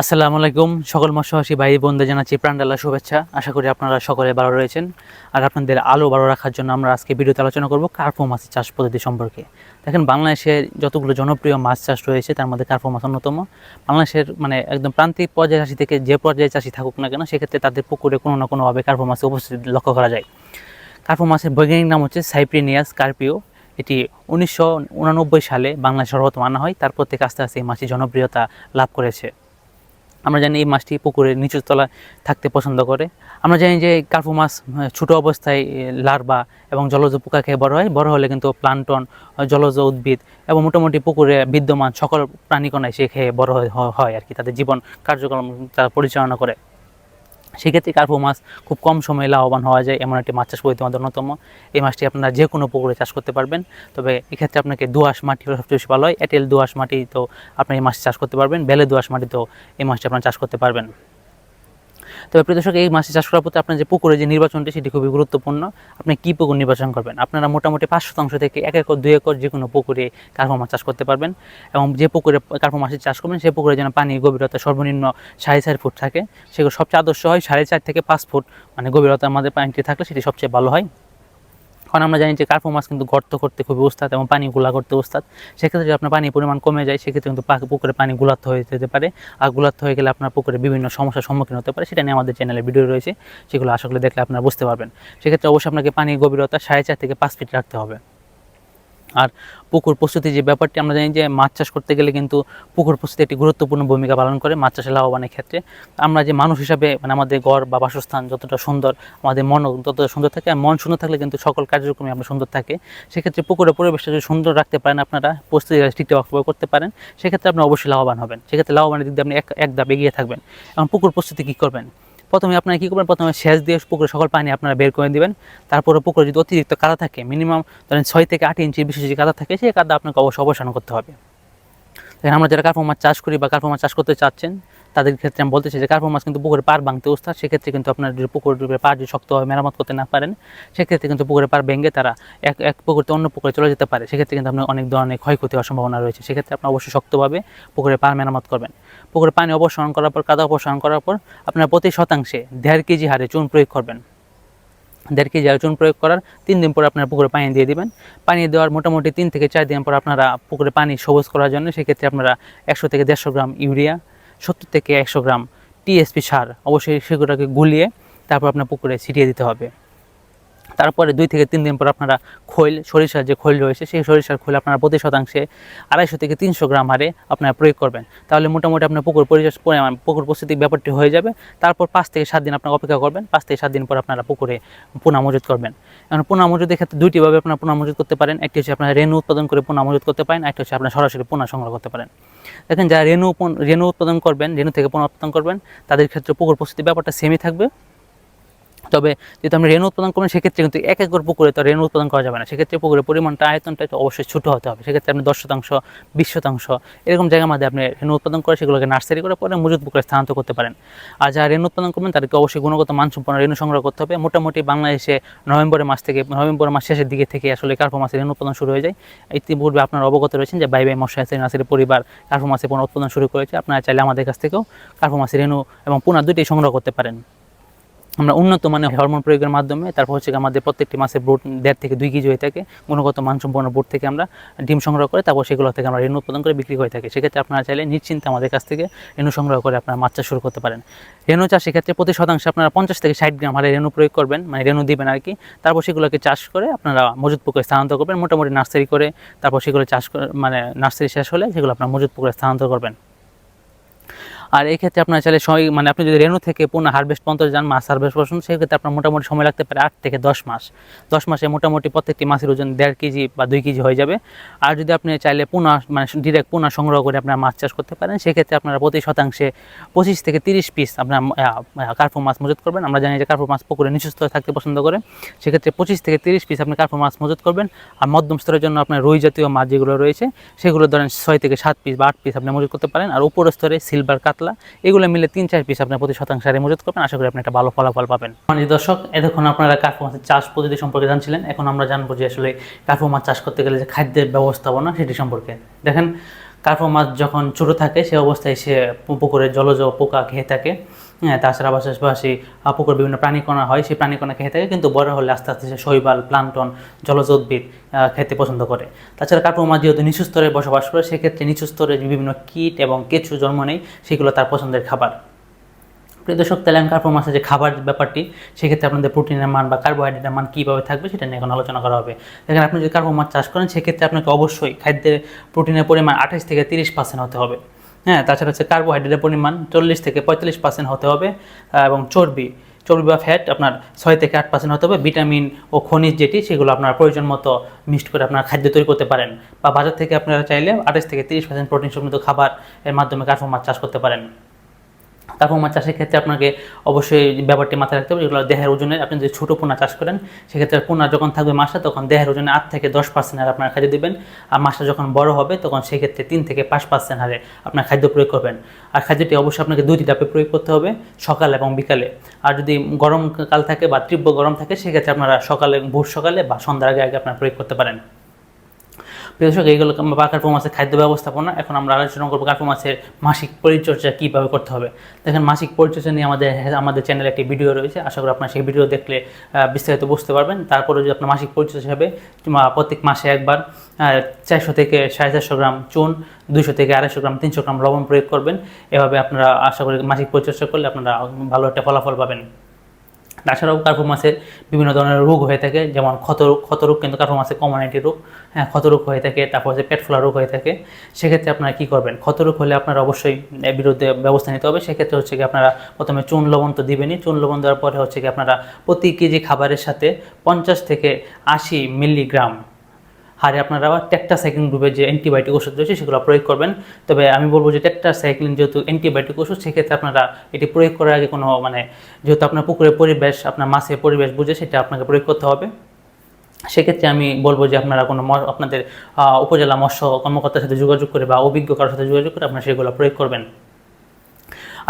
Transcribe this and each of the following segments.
আসসালামু আলাইকুম সকল মৎস্যবাসী ভাই বোনদের জানাচ্ছি প্রাণডালা শুভেচ্ছা। আশা করি আপনারা সকলে ভালো রয়েছেন। আর আপনাদের আলো ভালো রাখার জন্য আমরা আজকে ভিডিওতে আলোচনা করব কার্পো মাছের চাষ পদ্ধতি সম্পর্কে। দেখেন, বাংলাদেশে যতগুলো জনপ্রিয় মাছ চাষ রয়েছে, তার মধ্যে কার্পো মাছ অন্যতম। বাংলাদেশের মানে একদম প্রান্তিক পর্যায় চাষি থেকে যে পর্যায়ে চাষি থাকুক না কেন, সেক্ষেত্রে তাদের পুকুরে কোনো না কোনোভাবে কার্পো মাছের উপস্থিতি লক্ষ্য করা যায়। কার্পো মাছের বৈজ্ঞানিক নাম হচ্ছে সাইপ্রিনিয়াস কার্পিও। এটি উনিশশো সালে বাংলাদেশ সর্বপ্রথম আনা হয়। তারপর থেকে আস্তে আস্তে এই মাছটি জনপ্রিয়তা লাভ করেছে। আমরা জানি এই মাছটি পুকুরের নিচু তলায় থাকতে পছন্দ করে। আমরা জানি যে কার্পু মাছ ছোটো অবস্থায় লার্বা এবং জলজ পোকা খেয়ে বড় হয়। বড় হলে কিন্তু প্লান্টন জলজ উদ্ভিদ এবং মোটামুটি পুকুরে বিদ্যমান সকল প্রাণীকণায় সে খেয়ে বড় হয় আর কি, তাদের জীবন কার্যক্রম তারা পরিচালনা করে। সেক্ষেত্রে কার্পো মাছ খুব কম সময়ে লাভবান হওয়া যায়, এমন একটি মাছ চাষ পদ্ধতি আমাদের অন্যতম। এই মাছটি আপনারা যে কোনো পুকুরে চাষ করতে পারবেন। তবে এক্ষেত্রে আপনাকে দোআঁশ মাটি সবচেয়ে বেশি ভালো হয়। এটেল দোআঁশ মাটি তো আপনি এই মাছ চাষ করতে পারবেন, বেলে দোয়াশ মাটি তো এই মাছটি আপনারা চাষ করতে পারবেন। তবে প্রিয় দর্শক, এই মাছটি চাষ করার প্রতি আপনার যে পুকুরে যে নির্বাচনটি, সেটি খুবই গুরুত্বপূর্ণ। আপনি কী পুকুর নির্বাচন করবেন? আপনারা মোটামুটি পাঁচ শতাংশ থেকে এক একর, দুই একর যে কোনো পুকুরে কার্পা মাছ চাষ করতে পারবেন। এবং যে পুকুরে কার্পা মাছের চাষ করবেন সেই পুকুরে যেন পানি গভীরতা সর্বনিম্ন সাড়ে চার ফুট থাকে। সেগুলো সবচেয়ে আদর্শ হয় সাড়ে চার থেকে পাঁচ ফুট। মানে গভীরতা আমাদের পানিটি থাকলে সেটি সবচেয়ে ভালো হয়। কারণ আমরা জানি যে কার্পো মাছ কিন্তু গর্ত করতে খুবই উস্তাদ এবং পানি গুলা করতে উস্তাদ। সেক্ষেত্রে যদি আপনার পানির পরিমাণ কমে যায়, সেক্ষেত্রে কিন্তু পুকুরে পানি গুলাত্ম হয়ে যেতে পারে। আর গুলাত্ম হয়ে গেলে আপনার পুকুরে বিভিন্ন সমস্যার সম্মুখীন হতে পারে, সেটা নিয়ে আমাদের চ্যানেলে ভিডিও রয়েছে। সেগুলো আশা করে দেখলে আপনারা বুঝতে পারবেন। সেক্ষেত্রে অবশ্যই আপনাকে পানির গভীরতা সাড়ে চার থেকে পাঁচ ফিট রাখতে হবে। আর পুকুর প্রস্তুতি যে ব্যাপারটি, আমরা জানি যে মাছ চাষ করতে গেলে কিন্তু পুকুর প্রস্তুতি একটি গুরুত্বপূর্ণ ভূমিকা পালন করে মাছ চাষে লাভবানের ক্ষেত্রে আমরা যে মানুষ হিসাবে মানে আমাদের ঘর বা বাসস্থান যতটা সুন্দর, আমাদের মন ততটা সুন্দর থাকে আর মন সুন্দর থাকলে কিন্তু সকল কার্যক্রমে আমরা সুন্দর থাকে। সেক্ষেত্রে পুকুরের পরিবেশটা যদি সুন্দর রাখতে পারেন আপনারা, প্রস্তুতি ঠিকঠাক করতে পারেন, সেক্ষেত্রে আপনি অবশ্যই লাভবান হবেন। সেক্ষেত্রে লাভবানের দিক দিয়ে আপনি এক এক ধাপ এগিয়ে থাকবেন। এবং পুকুর প্রস্তুতি কী করবেন? প্রথমে আপনারা কী করবেন? প্রথমে সেচ দিয়ে পুকুরে সকল পানি আপনারা বের করে দেবেন। তারপরে পুকুরে যদি অতিরিক্ত কাদা থাকে মিনিমাম ধরেন ছয় থেকে আট ইঞ্চি বেশি যদি কাদা থাকে, সেই কাদা আপনাকে অবশ্য অবসান করতে হবে। দেখেন, আমরা যারা কার্পো মাছ চাষ করি বা কার্পো মাছ চাষ করতে চাচ্ছেন, তাদের ক্ষেত্রে আমি বলতে চাই যে কার্পো মাছ কিন্তু পুকুরে পার ভাঙতে উস্তাদ সেক্ষেত্রে কিন্তু আপনার যদি পুকুরের পার যদি শক্তভাবে মেরামত করতে না পারেন, সেক্ষেত্রে কিন্তু পুকুরের পার ভেঙে তারা এক এক পুকুর থেকে অন্য পুকুরে চলে যেতে পারে। সেক্ষেত্রে কিন্তু আপনার অনেক ধরনের ক্ষয়ক্ষতি হওয়ার সম্ভাবনা রয়েছে। সেক্ষেত্রে আপনি অবশ্যই শক্তভাবে পুকুরে পার মেরামত করবেন। পুকুরে পানি অপসারণ করার পর, কাদা অপসারণ করার পর আপনার প্রতি শতাংশে দেড় কেজি হারে চুন প্রয়োগ করবেন। দেড় কেজি আর চুন প্রয়োগ করার তিন দিন পর আপনারা পুকুরে পানি দিয়ে দিবেন। পানি দেওয়ার মোটামুটি তিন থেকে চার দিন পর আপনারা পুকুরে পানি সবুজ করার জন্য সেক্ষেত্রে আপনারা একশো থেকে দেড়শো গ্রাম ইউরিয়া, সত্তর থেকে একশো গ্রাম টিএসপি সার অবশ্যই সেগুলোকে গুলিয়ে তারপর আপনার পুকুরে ছিটিয়ে দিতে হবে। তারপরে দুই থেকে তিন দিন পর আপনারা খৈল, সরিষার যে খৈল রয়েছে, সেই সরিষার খৈল আপনারা প্রতি শতাংশে আড়াইশো থেকে তিনশো গ্রাম হারে আপনারা প্রয়োগ করবেন। তাহলে মোটামুটি আপনার পুকুর পরিমাণ, পুকুর প্রস্তুতির ব্যাপারটি হয়ে যাবে। তারপর পাঁচ থেকে সাত দিন আপনার অপেক্ষা করবেন। পাঁচ থেকে সাত দিন পর আপনারা পুকুরে পোনা মজুত করবেন। এখন পোনা মজুদের ক্ষেত্রে দুইটিভাবে আপনারা পোনা মজুত করতে পারেন। একটি হচ্ছে আপনারা রেণু উৎপাদন করে পোনা মজুত করতে পারেন। একটা হচ্ছে আপনার সরাসরি পোনা সংগ্রহ করতে পারেন। দেখেন, যারা রেণু রেণু উৎপাদন করবেন, রেণু থেকে পোনা উৎপাদন করবেন, তাদের ক্ষেত্রে পুকুর প্রস্তুতির ব্যাপারটা সেমই থাকবে। তবে যদি আপনি রেণু উৎপাদন করবেন সেক্ষেত্রে কিন্তু এক একর পুকুরে তো রেণু উৎপাদন করা যাবে না। সেক্ষেত্রে পুকুরের পরিমাণটা আয়তনটা একটু অবশ্যই ছোটো হতে হবে। সেক্ষেত্রে আপনি দশ শতাংশ, বিশ শতাংশ এরকম জায়গার মধ্যে আপনি রেণু উৎপাদন করে সেগুলোকে নার্সারি করে পরে মজুদ পুকুরে স্থানান্তর করতে পারেন। আর যারা রেণু উৎপাদন করবেন, তাদেরকে অবশ্যই গুণগত মানসম্পন্ন রেণু সংগ্রহ করতে হবে। মোটামুটি বাংলাদেশে নভেম্বরের মাস থেকে, নভেম্বর মাস শেষের দিকে থেকে আসলে কার্পো মাছের রেণু উৎপাদন শুরু হয়ে যায়। ইতিপূর্বে আপনারা অবগত রয়েছেন যে বাই বাই মশা নার্সারি পরিবার কার্পো মাছের পুনঃ উৎপাদন শুরু করেছে। আপনারা চাইলে আমাদের কাছ থেকেও কার্পো মাছের রেণু এবং পুনা দুইটাই সংগ্রহ করতে পারেন। আমরা উন্নত মানের হরমোন প্রয়োগের মাধ্যমে, তারপর হচ্ছে আমাদের প্রত্যেকটি মাসে ব্রুট দেড় থেকে দুই কেজি হয়ে থাকে, গুণগত মানসম্পন্ন ব্রুট থেকে আমরা ডিম সংগ্রহ করে, তারপর সেগুলো থেকে আমরা রেণু উৎপাদন করে বিক্রি করে থাকি। সেক্ষেত্রে আপনারা চাইলে নিশ্চিন্তে আমাদের কাছ থেকে রেণু সংগ্রহ করে আপনারা মাছ চাষ শুরু করতে পারেন। রেণু চাষ সেক্ষেত্রে প্রতি শতাংশে আপনারা পঞ্চাশ থেকে ষাট গ্রাম হারে রেণু প্রয়োগ করবেন মানে রেণু দিবেন আর কি তারপর সেগুলোকে চাষ করে আপনারা মজুদ পুকুরে স্থানান্তর করবেন, মোটামুটি নার্সারি করে, তারপর সেগুলো চাষ করে মানে নার্সারি শেষ হলে সেগুলো আপনার মজুদ পুকুরে স্থানান্তর করবেন। আর এই ক্ষেত্রে আপনার চাইলে সময় মানে আপনি যদি রেনু থেকে পুনঃ হারভেস্ট পর্যন্ত যান, মাছ হারভেস্ট বসুন সেক্ষেত্রে আপনার মোটামুটি সময় লাগতে পারে আট থেকে দশ মাস। দশ মাসে মোটামুটি প্রত্যেকটি মাছের ওজন দেড় কেজি বা দুই কেজি হয়ে যাবে। আর যদি আপনি চাইলে পুনঃ মানে ডিরেক্ট পুনঃ সংগ্রহ করে আপনার মাছ চাষ করতে পারেন সেক্ষেত্রে আপনারা প্রতি শতাংশে পঁচিশ থেকে তিরিশ পিস আপনার কার্পো মাছ মজুত করবেন। আমরা জানি যে কার্পো মাছ পুকুরে স্তরে থাকতে পছন্দ করে। সেক্ষেত্রে পঁচিশ থেকে তিরিশ পিস আপনি কার্পো মাছ মজুত করবেন। আর মধ্যম স্তরের জন্য আপনার রুই জাতীয় মাছ যেগুলো রয়েছে, সেগুলো ধরেন ছয় থেকে সাত পিস বা আট পিস আপনি মজুত করতে পারেন। আর উপর স্তরে সিলভার কাতলা এগুলো মিলে তিন চার পিস আপনার প্রতি শতাংশ হারে মজুত করবেন। আশা করি আপনি একটা ভালো ফলাফল পাবেন। মানে দর্শক এতক্ষণ আপনারা কার্পো মাছের চাষ পদ্ধতি সম্পর্কে জানছিলেন। এখন আমরা জানব যে আসলে কার্পো মাছ চাষ করতে গেলে যে খাদ্যের ব্যবস্থাপনা সেটি সম্পর্কে। দেখেন কার্পো মাছ যখন ছোটো থাকে, সে অবস্থায় সে পুকুরে জলজ পোকা খেয়ে থাকে। হ্যাঁ তাছাড়া পাশাপাশি পুকুর বিভিন্ন প্রাণীকণা হয়, সেই প্রাণীকণা খেয়ে থাকে, কিন্তু বড় হলে আস্তে আস্তে সে শৈবাল, প্লান্টন, জলজ উদ্ভিদ খেতে পছন্দ করে। তাছাড়া কার্পো মাছ যেহেতু নিচু স্তরে বসবাস করে, সেক্ষেত্রে নিচু স্তরে বিভিন্ন কীট এবং কেঁচু জন্ম নেই সেগুলো তার পছন্দের খাবার। প্রিয় দর্শক তাহলে আমি কার্পো মাছের যে খাবার ব্যাপারটি, সেক্ষেত্রে আপনাদের প্রোটিনের মান বা কার্বোহাইড্রেটের মান কীভাবে থাকবে সেটা নিয়ে এখন আলোচনা করা হবে। দেখেন, আপনি যদি কার্পো মাছ চাষ করেন, সেক্ষেত্রে আপনাকে অবশ্যই খাদ্যের প্রোটিনের পরিমাণ আঠাশ থেকে তিরিশ পার্সেন্ট হতে হবে। হ্যাঁ তাছাড়া হচ্ছে কার্বোহাইড্রেটের পরিমাণ চল্লিশ থেকে পঁয়তাল্লিশ পার্সেন্ট হতে হবে এবং চর্বি চর্বি বা ফ্যাট আপনার ছয় থেকে আট পার্সেন্ট হতে হবে। ভিটামিন ও খনিজ যেটি, সেগুলো আপনার প্রয়োজন মতো মিক্সড করে আপনার খাদ্য তৈরি করতে পারেন বা বাজার থেকে আপনারা চাইলে আঠাশ থেকে তিরিশ পার্সেন্ট প্রোটিন সমৃদ্ধ খাবার এর মাধ্যমে কার্পো মাছ চাষ করতে পারেন। মাছ চাষের ক্ষেত্রে আপনাকে অবশ্যই ব্যাপারটি মাথায় রাখতে হবে, যেগুলো দেহের ওজনের আপনি যদি ছোটো পোনা চাষ করেন, সেক্ষেত্রে পোনা যখন থাকবে মাছটা তখন দেহের ওজনে আট থেকে দশ পার্সেন্ট হারে আপনার খাদ্য দেবেন, আর মাছটা যখন বড় হবে, তখন সেক্ষেত্রে তিন থেকে পাঁচ পার্সেন্ট হারে আপনার খাদ্য প্রয়োগ করবেন। আর খাদ্যটি অবশ্যই আপনাকে দুইটি ধাপে প্রয়োগ করতে হবে, সকাল এবং বিকালে। আর যদি গরমকাল থাকে বা তীব্র গরম থাকে, সেক্ষেত্রে আপনারা সকালে, ভোর সকালে বা সন্ধ্যার আগে আগে আপনারা প্রয়োগ করতে পারেন। দর্শক, এইগুলো বা কার্পো মাছের খাদ্য ব্যবস্থাপনা। এখন আমরা আলোচনা করব কার্পো মাছের মাসিক পরিচর্যা কীভাবে করতে হবে। দেখেন, মাসিক পরিচর্যা নিয়ে আমাদের আমাদের চ্যানেলে একটি ভিডিও রয়েছে। আশা করি আপনার সেই ভিডিও দেখলে বিস্তারিত বুঝতে পারবেন। তারপরে যদি আপনার মাসিক পরিচর্যা হিসাবে প্রত্যেক মাসে একবার চারশো থেকে সাড়ে চারশো গ্রাম চুন দুশো থেকে আড়াইশো গ্রাম, তিনশো গ্রাম লবণ প্রয়োগ করবেন। এভাবে আপনারা আশা করি মাসিক পরিচর্যা করলে আপনারা ভালো একটা ফলাফল পাবেন। তাছাড়াও কার্পো মাছের বিভিন্ন ধরনের রোগ হয়ে থাকে, যেমন ক্ষত, ক্ষতরোগ কিন্তু কার্পো মাছের কমন একটি রোগ। হ্যাঁ ক্ষতরোগ হয়ে থাকে, তারপর হচ্ছে পেট ফোলা রোগ হয়ে থাকে। সেক্ষেত্রে আপনারা কী করবেন? ক্ষতরোগ হলে আপনারা অবশ্যই বিরুদ্ধে ব্যবস্থা নিতে হবে। সেক্ষেত্রে হচ্ছে কি আপনারা প্রথমে চুন লবণ তো দিবেনই। চুন লবণ দেওয়ার পরে হচ্ছে কি আপনারা প্রতি কেজি খাবারের সাথে পঞ্চাশ থেকে আশি মিলিগ্রাম হারে আপনারা টেক্টাসাইক্লিন গ্রুপের যে অ্যান্টিবায়োটিক ওষুধ রয়েছে সেগুলো প্রয়োগ করবেন। তবে আমি বলব যে টেক্টাসাইক্লিন যেহেতু অ্যান্টিবায়োটিক ওষুধ, সেক্ষেত্রে আপনারা এটি প্রয়োগ করার আগে কোনো মানে যেহেতু আপনার পুকুরের পরিবেশ, আপনার মাছের পরিবেশ বুঝে সেটা আপনাকে প্রয়োগ করতে হবে। সেক্ষেত্রে আমি বলব যে আপনারা কোনো আপনাদের উপজেলা মৎস্য কর্মকর্তার সাথে যোগাযোগ করে বা অভিজ্ঞ কারোর সাথে যোগাযোগ করে আপনারা সেগুলো প্রয়োগ করবেন।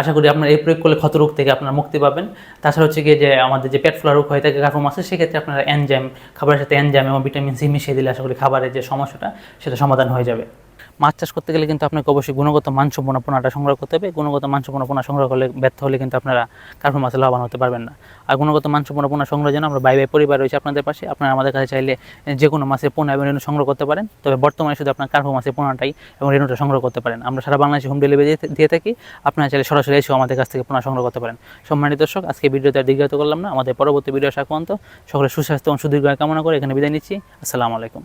আশা করি আপনার এই প্রয়োগ করলে ক্ষত রোগ থেকে আপনারা মুক্তি পাবেন। তাছাড়া হচ্ছে গিয়ে যে আমাদের যে পেট ফ্লার রোগ হয়ে থাকে কার্পো আছে, সেক্ষেত্রে আপনারা এনজাইম খাবারের সাথে এনজাইম এবং ভিটামিন সি মিশিয়ে দিলে আশা করি খাবারের যে সমস্যাটা, সেটা সমাধান হয়ে যাবে। মাছ চাষ করতে গেলে কিন্তু আপনাকে অবশ্যই গুণগত মানসম্পন্ন পোনাটা সংগ্রহ করতে হবে। গুণগত মানসম্পন্ন পোনা সংগ্রহ করলে ব্যর্থ হলে কিন্তু আপনারা কার্পো মাছে লাভবান হতে পারবেন না। আর গুণগত মানসম্পন্ন পোনা সংগ্রহের জন্য আমরা বাই বাই পরিবার রয়েছে আপনাদের পাশে, আপনারা আমাদের কাছে চাইলে যে কোনো মাছের পোনা এবং রেণু সংগ্রহ করতে পারেন। তবে বর্তমানে শুধু আপনার কার্পো মাছের পোনাটাই এবং রেণুটা সংগ্রহ করতে পারেন। আমরা সারা বাংলাদেশে হোম ডেলিভারি দিয়ে থাকি। আপনারা চাইলে সরাসরি এসেও আমাদের কাছ থেকে পোনা সংগ্রহ করতে পারেন। সম্মানিত দর্শক, আজকে ভিডিওতে আর দীর্ঘায়িত করলাম না। আমাদের পরবর্তী ভিডিও আসা পর্যন্ত সকলের সুস্বাস্থ্য এবং সুদীর্ঘ কামনা করে এখানে বিদায় নিচ্ছি। আসসালামু আলাইকুম।